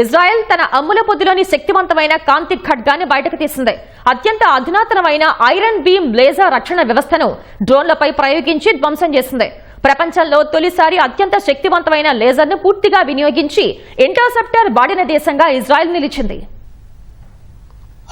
Israel తన అమ్ముల పొద్దులోని శక్తివంతమైన కాంతి ఖడ్గాన్ని బయటకు తీసింది. అత్యంత అధునాతనమైన ఐరన్ బీమ్ లేజర్ రక్షణ వ్యవస్థను డ్రోన్లపై ప్రయోగించి ధ్వంసం చేసింది. ప్రపంచంలో తొలిసారి అత్యంత శక్తివంతమైన లేజర్ను పూర్తిగా వినియోగించి ఇంటర్సెప్టర్ బాడిన దేశంగా ఇజ్రాయెల్ నిలిచింది.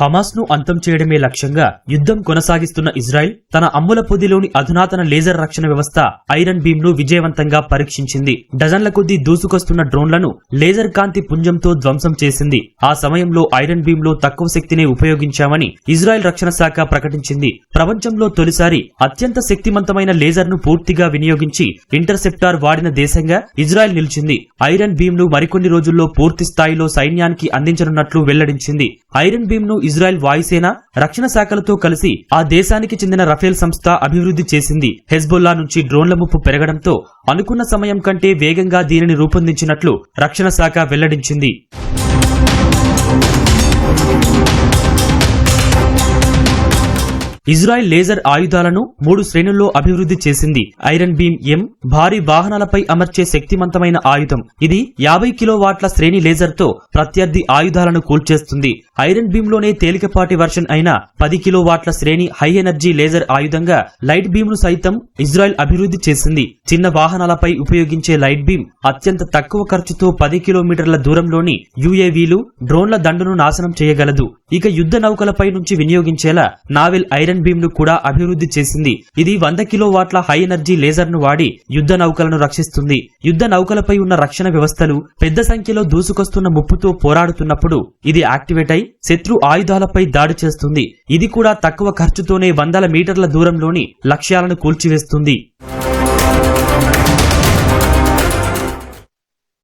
హమాస్ను అంతం చేయడమే లక్ష్యంగా యుద్ధం కొనసాగిస్తున్న ఇజ్రాయెల్ తన అమ్ముల పొదిలోని అధునాతన లేజర్ రక్షణ వ్యవస్థ ఐరన్ బీమ్ను విజయవంతంగా పరీక్షించింది. డజన్ల కొద్దీ దూసుకొస్తున్న డ్రోన్లను లేజర్ కాంతి పుంజంతో ధ్వంసం చేసింది. ఆ సమయంలో ఐరన్ బీమ్లో తక్కువ శక్తినే ఉపయోగించామని ఇజ్రాయెల్ రక్షణ శాఖ ప్రకటించింది. ప్రపంచంలో తొలిసారి అత్యంత శక్తివంతమైన లేజర్ను పూర్తిగా వినియోగించి ఇంటర్సెప్టార్ వాడిన దేశంగా ఇజ్రాయెల్ నిలిచింది. ఐరన్ బీమ్ను మరికొన్ని రోజుల్లో పూర్తి స్థాయిలో సైన్యానికి అందించనున్నట్లు వెల్లడించింది. ఐరన్ బీమ్ను ఇజ్రాయెల్ వాయుసేన రక్షణ శాఖలతో కలిసి ఆ దేశానికి చెందిన రఫేల్ సంస్థ అభివృద్ధి చేసింది. హెజ్బొల్లా నుంచి డ్రోన్ల ముప్పు పెరగడంతో అనుకున్న సమయం కంటే వేగంగా దీనిని రూపొందించినట్లు రక్షణ శాఖ వెల్లడించింది. ఇజ్రాయెల్ లేజర్ ఆయుధాలను మూడు శ్రేణుల్లో అభివృద్ధి చేసింది. ఐరన్ బీమ్ ఎం భారీ వాహనాలపై అమర్చే శక్తివంతమైన ఆయుధం. ఇది యాభై కిలోవాట్ల శ్రేణి లేజర్తో ప్రత్యర్థి ఆయుధాలను కూల్చేస్తుంది. ఐరన్ బీమ్లోనే తేలికపాటి వర్షన్ అయిన పది కిలోవాట్ల శ్రేణి హై ఎనర్జీ లేజర్ ఆయుధంగా లైట్ బీమ్ను సైతం ఇజ్రాయెల్ అభివృద్ధి చేసింది. చిన్న వాహనాలపై ఉపయోగించే లైట్ బీమ్ అత్యంత తక్కువ ఖర్చుతో పది కిలోమీటర్ల దూరంలోని యుఏవీలు డ్రోన్ల దండును నాశనం చేయగలదు. ఇక యుద్ధ నౌకలపై నుంచి వినియోగించేలా నావెల్ ఐరన్ ఐరన్ బీమ్ను కూడా అభివృద్ధి చేసింది. ఇది వంద కిలో వాట్ల హై ఎనర్జీ లేజర్ను వాడి యుద్ధ నౌకలను రక్షిస్తుంది. యుద్ధ నౌకలపై ఉన్న రక్షణ వ్యవస్థలు పెద్ద సంఖ్యలో దూసుకొస్తున్న ముప్పుతో పోరాడుతున్నప్పుడు ఇది యాక్టివేట్ అయి శత్రు ఆయుధాలపై దాడి చేస్తుంది. ఇది కూడా తక్కువ ఖర్చుతోనే వందల మీటర్ల దూరంలోని లక్ష్యాలను కూల్చివేస్తుంది.